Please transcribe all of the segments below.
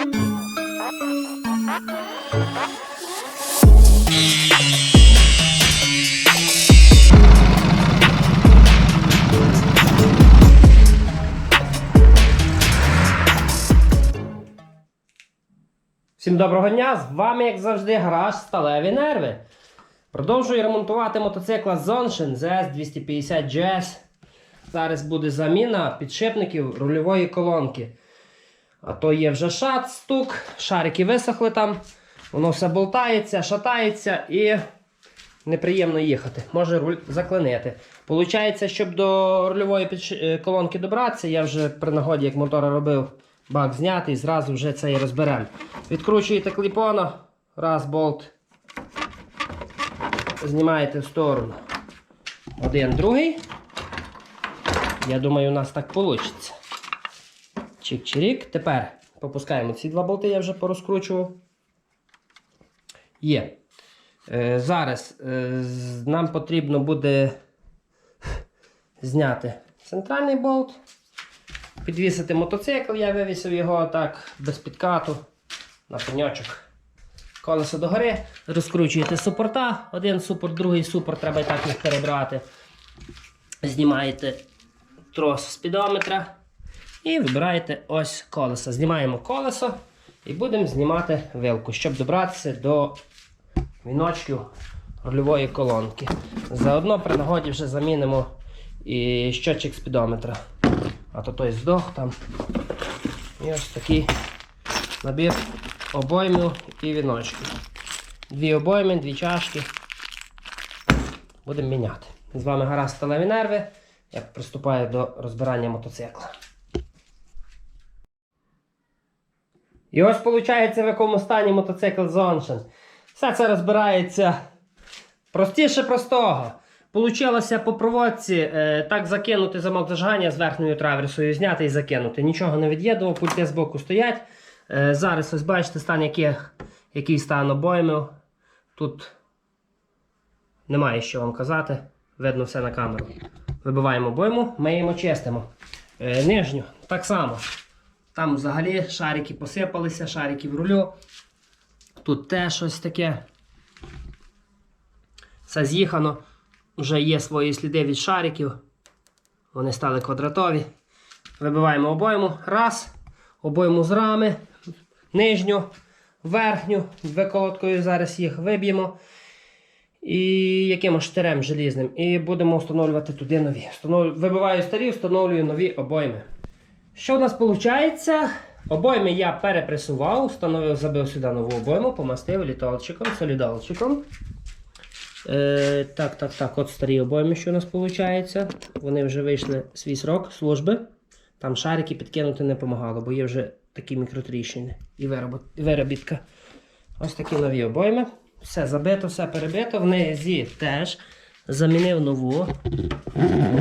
Всім доброго дня! З вами, як завжди, гараж Сталеві Нерви. Продовжую ремонтувати мотоцикла Zonshine ZS 250 GS. Зараз буде заміна підшипників рульової колонки. А то є вже шат, стук, шарики висохли там, воно все болтається, шатається і неприємно їхати. Може руль заклинити. Получається, щоб до рульової е, колонки добратися, я вже при нагоді, як мотора робив, бак знятий, зразу вже це і розберемо. Відкручуєте кліпона, раз болт, знімаєте в сторону. Один, другий. Я думаю, у нас так вийде. Чик-чирік. Тепер попускаємо ці два болти, я вже порозкручував. Є. Е, зараз е, нам потрібно буде зняти центральний болт, підвісити мотоцикл, я вивісив його так без підкату на пеньочок. Колесо догори, розкручуєте супорта, один супорт, другий супорт, треба і так їх перебрати. Знімаєте трос спідометра і вибираєте ось колесо. Знімаємо колесо і будемо знімати вилку, щоб добратися до віночків рульової колонки. Заодно при нагоді вже замінимо і щотчик спідометра. А то той здох там. І ось такий набір обоймів і віночків. Дві обойми, дві чашки. Будемо міняти. З вами гаразд сталеві нерви. Я приступаю до розбирання мотоцикла. І ось виходить, в якому стані мотоцикл Zonshine. Все це розбирається простіше простого. Получилося по проводці е, так закинути замок зажигання з верхньою траверсою, зняти і закинути. Нічого не від'єднував, пульти з боку стоять. Е, зараз ось бачите стан яких, який стан обоймів. Тут немає що вам казати. Видно все на камеру. Вибиваємо обойму, миємо, чистимо. Е, нижню так само. Там взагалі шарики посипалися, шарики в рулю. Тут теж щось таке. Все з'їхано. Вже є свої сліди від шариків. Вони стали квадратові. Вибиваємо обойму. Раз. Обойму з рами. Нижню, верхню. Виколоткою зараз їх виб'ємо. І якимось штирем желізним. І будемо встановлювати туди нові. Вибиваю старі, встановлюю нові обойми. Що у нас виходить? Обойми я перепресував, встановив, забив сюди нову обойму, помастив літолчиком, солідолчиком. Е, так, так, так, от старі обойми, що у нас виходить. Вони вже вийшли свій срок служби. Там шарики підкинути не допомагало, бо є вже такі мікротріщини і виробітка. Ось такі нові обойми. Все забито, все перебито. В низі теж замінив нову.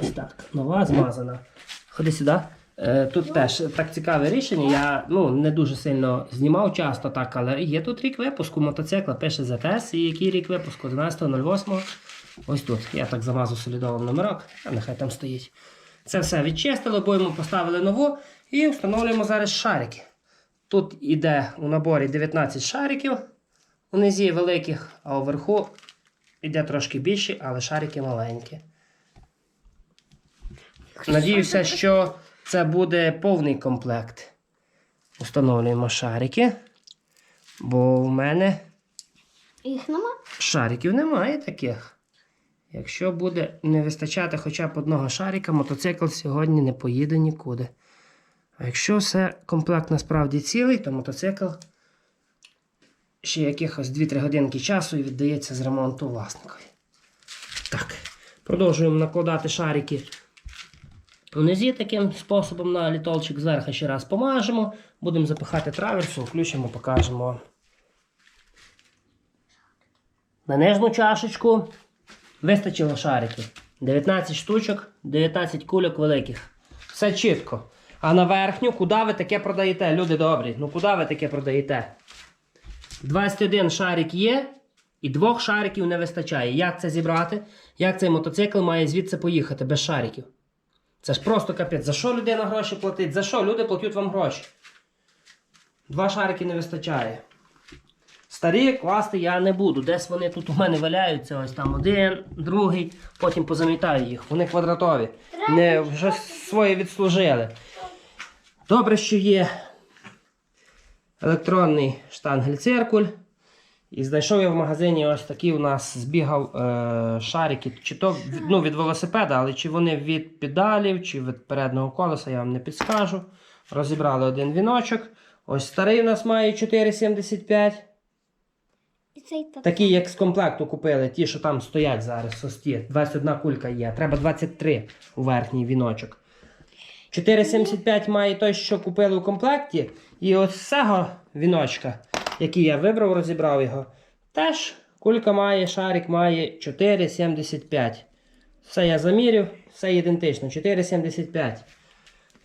Ось так. Нова змазана. Ходи сюди. Е, Тут теж так цікаве рішення. Я ну, не дуже сильно знімав часто так, але є тут рік випуску мотоцикла, пише ZS, і який рік випуску 11.08. Ось тут. Я так замазав солідовим номерок, а нехай там стоїть. Це все відчистили, обойму поставили нову і встановлюємо зараз шарики. Тут іде у наборі 19 шариків, у низі великих, а уверху йде трошки більші, але шарики маленькі. Надіюся, що це буде повний комплект. Установлюємо шарики. Бо в мене Їх нема? шариків немає таких. Якщо буде не вистачати хоча б одного шарика, мотоцикл сьогодні не поїде нікуди. А якщо все комплект насправді цілий, то мотоцикл ще якихось 2-3 годинки часу і віддається з ремонту власникові. Так, продовжуємо накладати шарики Унизі таким способом на літолчик зверху ще раз помажемо. Будемо запихати траверсу, включимо, покажемо. На нижню чашечку вистачило шариків. 19 штучок, 19 кульок великих. Все чітко. А на верхню, куди ви таке продаєте, люди добрі? Ну куди ви таке продаєте? 21 шарик є, і двох шариків не вистачає. Як це зібрати? Як цей мотоцикл має звідси поїхати без шариків? Це ж просто капець. За що людина гроші платить? За що люди платять вам гроші? Два шарики не вистачає. Старі класти я не буду. Десь вони тут у мене валяються, ось там один, другий, потім позамітаю їх. Вони квадратові. Не вже своє відслужили. Добре, що є електронний штангель-циркуль. І знайшов я в магазині ось такі у нас збігав е, шарики, чи то від- ну, від велосипеда, але чи вони від педалів, чи від переднього колеса, я вам не підскажу. Розібрали один віночок. Ось старий у нас має 4,75. І цей. Такі, як з комплекту купили, ті, що там стоять зараз, сості. 21 кулька є. Треба 23 у верхній віночок. 4,75 має той, що купили у комплекті. І ось з цього віночка, який я вибрав, розібрав його. Теж кулька має, шарик має 4,75. Все я заміряв, все ідентично. 4,75.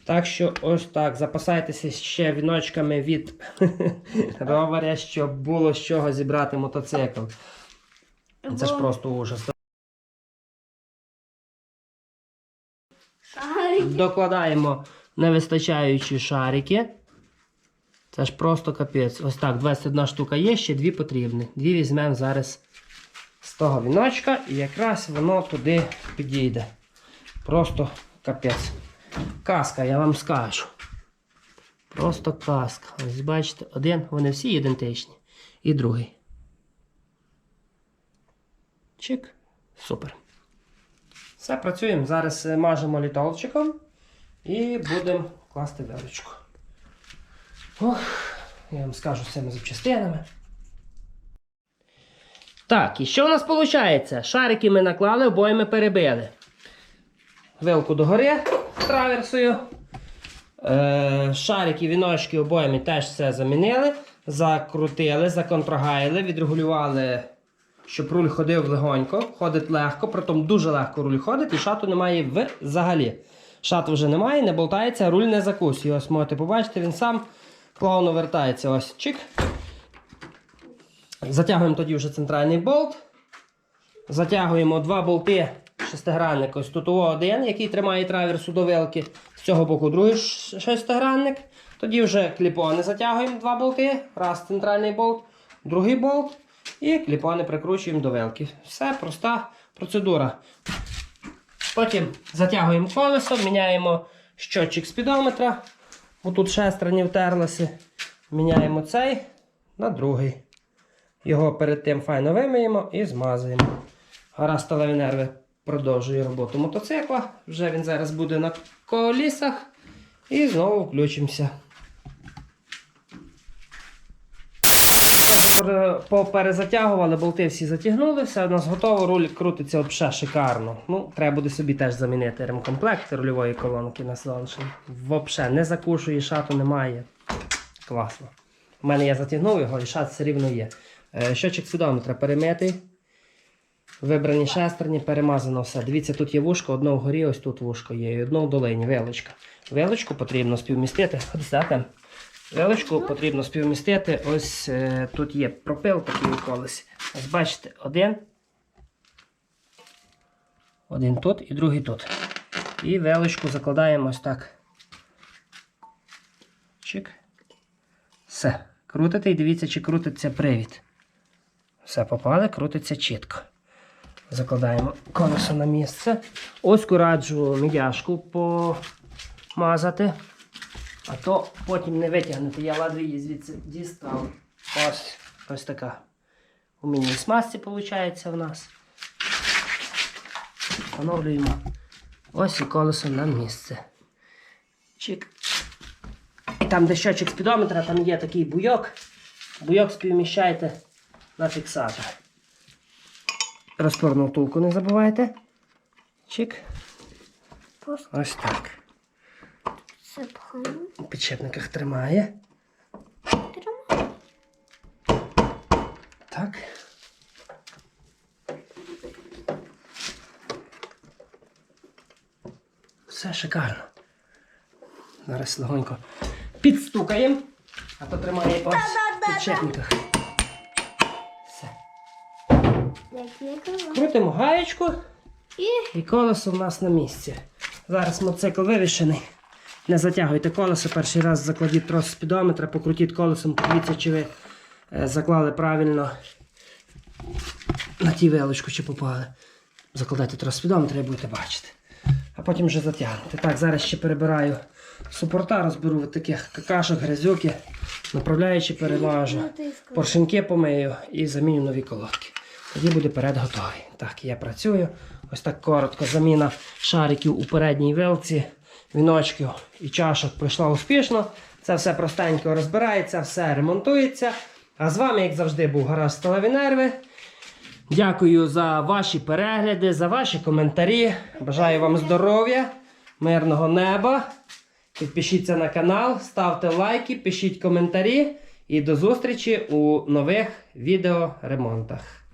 Так що ось так. Запасайтеся ще віночками від ровера, щоб було з чого зібрати мотоцикл. Це ж просто ужас. Докладаємо невистачаючі шарики. Це ж просто капець. Ось так, 21 штука є, ще дві потрібні. Дві візьмемо зараз з того віночка і якраз воно туди підійде. Просто капець. Каска, я вам скажу. Просто каска. Ось бачите, один, вони всі ідентичні. І другий. Чик. Супер. Все, працюємо. Зараз е, мажемо літолчиком і будемо класти вилочку. Ох, я вам скажу з цими запчастинами. Так, і що у нас виходить? Шарики ми наклали, обоє ми перебили. Вилку догори траверсою. Е, шарики, віночки обоє ми теж все замінили. Закрутили, законтрагайли, відрегулювали щоб руль ходив легонько, ходить легко, притом дуже легко руль ходить і шату немає взагалі. Шату вже немає, не болтається, руль не закусує. Ось можете побачити, він сам плавно вертається. Ось чик. Затягуємо тоді вже центральний болт. Затягуємо два болти шестигранник. Ось тут один, який тримає траверсу до вилки. З цього боку другий шестигранник. Тоді вже кліпони затягуємо два болти. Раз центральний болт, другий болт. І кліпони прикручуємо до вилки. Все проста процедура. Потім затягуємо колесо, міняємо щотчик спідометра. Отут шестра не втерлася. Міняємо цей на другий. Його перед тим файно вимиємо і змазуємо. Гаразд сталеві нерви продовжує роботу мотоцикла. Вже він зараз буде на колісах. І знову включимося. Поперезатягували, болти всі затягнули, все у нас готово, руль крутиться взагалі шикарно. Ну, треба буде собі теж замінити ремкомплект рульової колонки на соншин. Взагалі не закушує, шату немає. Класно. У мене я затягнув його і шат все рівно є. Е, Щочик спідометра перемитий. Вибрані шестерні, перемазано все. Дивіться, тут є вушко, одно вгорі, ось тут вушко є, і одно в долині, вилочка. Вилочку потрібно співмістити. Ходи сюди. Потрібно співмістити. Ось е, тут є пропил такий у. Ось бачите, один. Один тут і другий тут. І вилочку закладаємо ось так. Чик. Все. Крутите і дивіться, чи крутиться привід. Все попали, крутиться чітко. Закладаємо колесо на місце. Ось раджу мідяшку помазати. А то потім не витягнути. Я ладві її звідси дістав. Ось ось така. У міні смазці виходить в нас. Встановлюємо ось і колесо на місце. Чик. І там, де щочик спідометра, там є такий буйок. Буйок співміщаєте на фіксатор. Розпорну втулку не забувайте. Чик. Ось так. Пхаємо. У підшипниках тримає. Тримаємо. Так. Все шикарно. Зараз легонько підстукаємо, а то тримає ось в підшипниках. Все. Крутимо гаєчку І і колесо в нас на місці. Зараз мотоцикл вивішений. Не затягуйте колесо, перший раз закладіть трос спідометра, покрутіть колесом, подивіться, чи ви е, заклали правильно на ті вилочку, чи попали. Закладайте трос спідометра і будете бачити. А потім вже затягнете. Так, зараз ще перебираю супорта, розберу от таких какашок, грязюки, направляючи переважу. Поршеньки помию і заміню нові колодки. Тоді буде перед готовий. Так, я працюю. Ось так коротко. Заміна шариків у передній вилці, віночків і чашок пройшла успішно. Це все простенько розбирається, все ремонтується. А з вами, як завжди, був гараж сталеві нерви. Дякую за ваші перегляди, за ваші коментарі. Бажаю вам здоров'я, мирного неба. Підпишіться на канал, ставте лайки, пишіть коментарі і до зустрічі у нових відеоремонтах.